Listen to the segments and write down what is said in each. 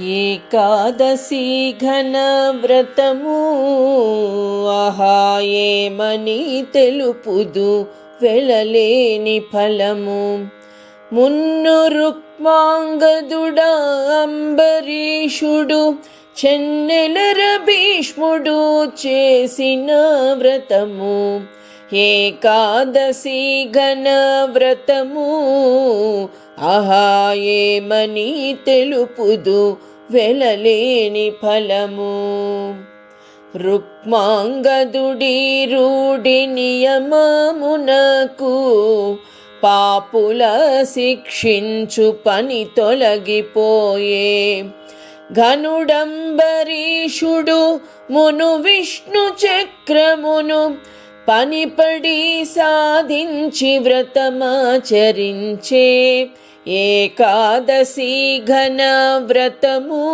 ఏకాదశి ఘనవ్రతము. ఆహాయేమని తెలుపుదు వెళ్ళలేని ఫలము. మున్ను రుక్మాంగదుడా అంబరీషుడు చెన్నెలర భీష్ముడు చేసిన వ్రతము. ఏకాదశి ఘనవ్రతము. వ్రతము తెలుపుదు వెలలేని ఫలము. రుక్మాంగదుడి రూఢి నియమమునకు పాపుల శిక్షించు పని తొలగిపోయే. ఘనుడంబరీషుడు మును విష్ణు చక్రమును పనిపడి సాధించి వ్రతమాచరించే ఏకాదశి ఘన వ్రతము.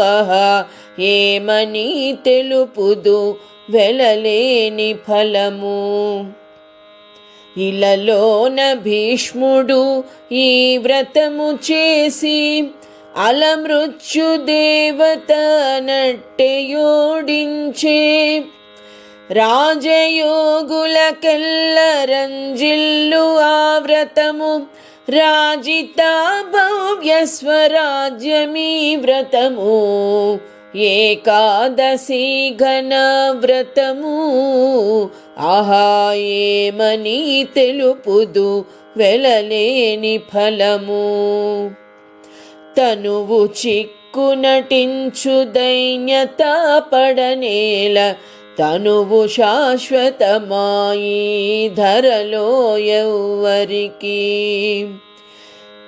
ఆహా ఏమని తెలుపుదు వెలలేని ఫలము. ఇలలోన భీష్ముడు ఈ వ్రతము చేసి అలమృత్యు దేవత నట్టెయోడించే రాజయోగులకెల్లరంజిల్లు ఆవ్రతము ఆ వ్రతము రాజిత భవ్య స్వరాజ్యమీ వ్రతము ఏకాదశి ఘన వ్రతము ఆహాయేమని తెలుపుదు వెలలేని ఫలము తనువు చిక్కు నటించు దైన్యత పడనేల తనువు శాశ్వతమాయి ధరలో ఎవ్వరికి.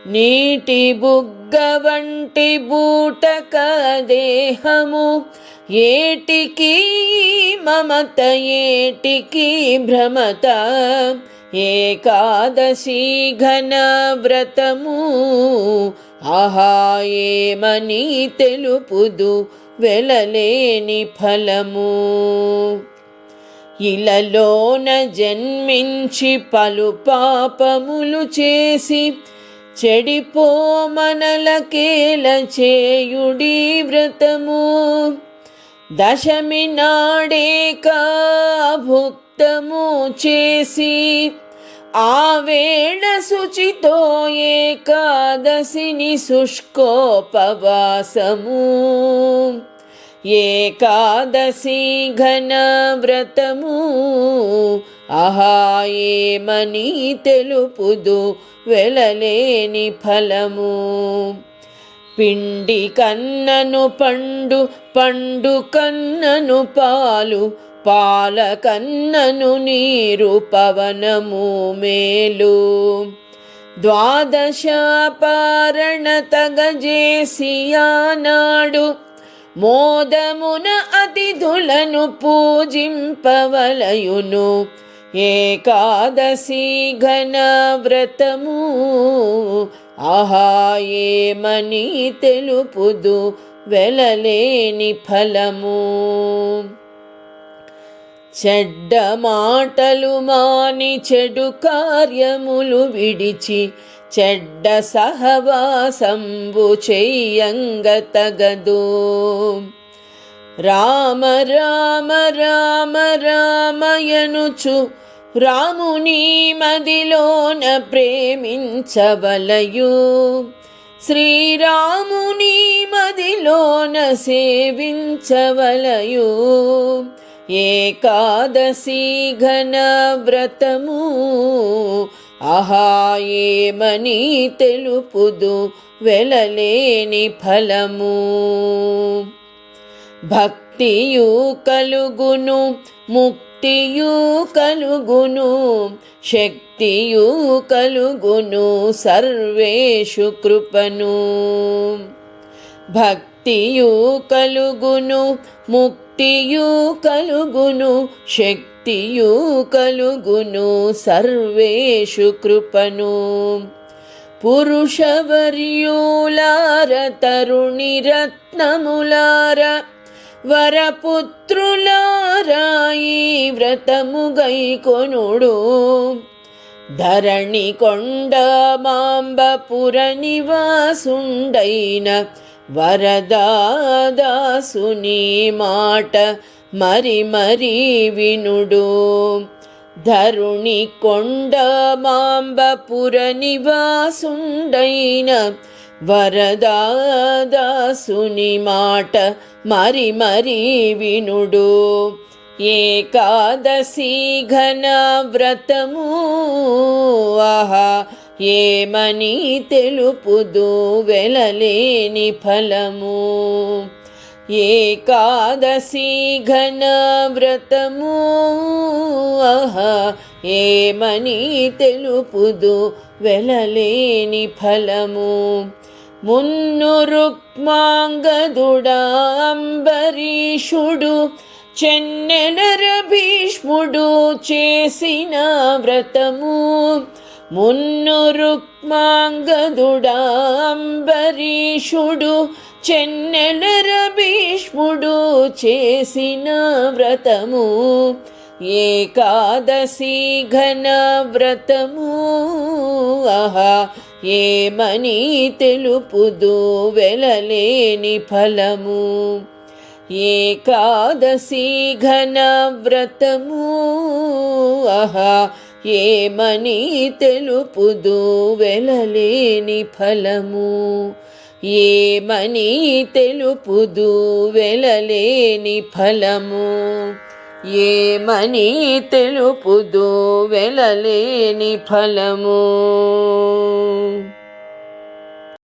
నీటి బుగ్గ వంటి బూటక దేహము ఏటికి మమత ఏటికి భ్రమత. ఏకాదశి ఘన వ్రతము ఆహాయేమని తెలుపుదు వెలలేని ఫలము? ఇలలోన జన్మించి పలు పాపములు చేసి చెడిపో మనలకేల చేయుడి వ్రతము? దశమి నాడే భుక్తము చేసి ఆవేణ శుచితో ఏకాదశిని శుష్కోపవాసము. ఏకాదశి ఘన వ్రతము అహాయేమని తెలుపుదు వెలలేని ఫలము. పిండి కన్నను పండు పండు కన్నను పాలు. పాలకన్నను నీరు పవనము మేలు. ద్వాదశ తగజేసియానాడు మోదమున అతిథులను పూజింపవలయును. ఏకాదశి ఘన వ్రతము ఆహాయేమని తెలుపుదు వెలలేని ఫలము. చెడ్డ మాటలు మాని చెడు కార్యములు విడిచి చెడ్డ సహవాసంబు చెయ్యంగ తగదు. రామ రామ రామ రామయనుచు రాముని మదిలోన ప్రేమించవలయు. శ్రీరాముని మదిలోన సేవించవలయు. ఏకాదశి ఘనవ్రతము వ్రతము. ఆహాయేమని తెలుపుదు వెలలేని ఫలము. భక్తియు కలుగును ముక్తియు కలుగును శక్తియు కలుగును సర్వేషు కృపను. భక్తియు కలుగును భక్తియు కలుగును శక్తియు కలుగును సర్వేషు కృపను. పురుషవర్యూలార తరుణి రత్నములార వరపుత్రులారాయి వ్రతము గైకొనుడు ధరణి కొండ మాంబపుర నివాసుండైన వరదాదాసుని మాట మరి మరీ వినుడు. ధరుణి కొండ మాంబపుర నివాసుండైన వరదాదాసుని మాట మరి మరీ వినుడు. ఏకాదశీ ఘన వ్రతము ఆహా ఏమని తెలుపుదు వెలలేని ఫలము ఏకాదశీ ఘన వ్రతము ఆహా ఏమని తెలుపుదు వెలలేని ఫలము మున్ను రుక్మాంగదుడాంబరీషుడు చెన్నెనర భీష్ముడు చేసిన వ్రతము. మున్ను రుక్మాంగదుడాంబరీషుడు చెన్నెలర భీష్ముడు చేసిన వ్రతము. ఏకాదశి ఘన వ్రతము. ఆహా ఏమని తెలుపుదు వెలలేని ఫలము. ఏకాదశి ఘనవ్రతము. ఆహా ఏమని తెలుపుదు వెలలేని ఫలము. ఏమని తెలుపుదు వెలలేని ఫలము. ఏమని తెలుపుదు వెలలేని ఫలము.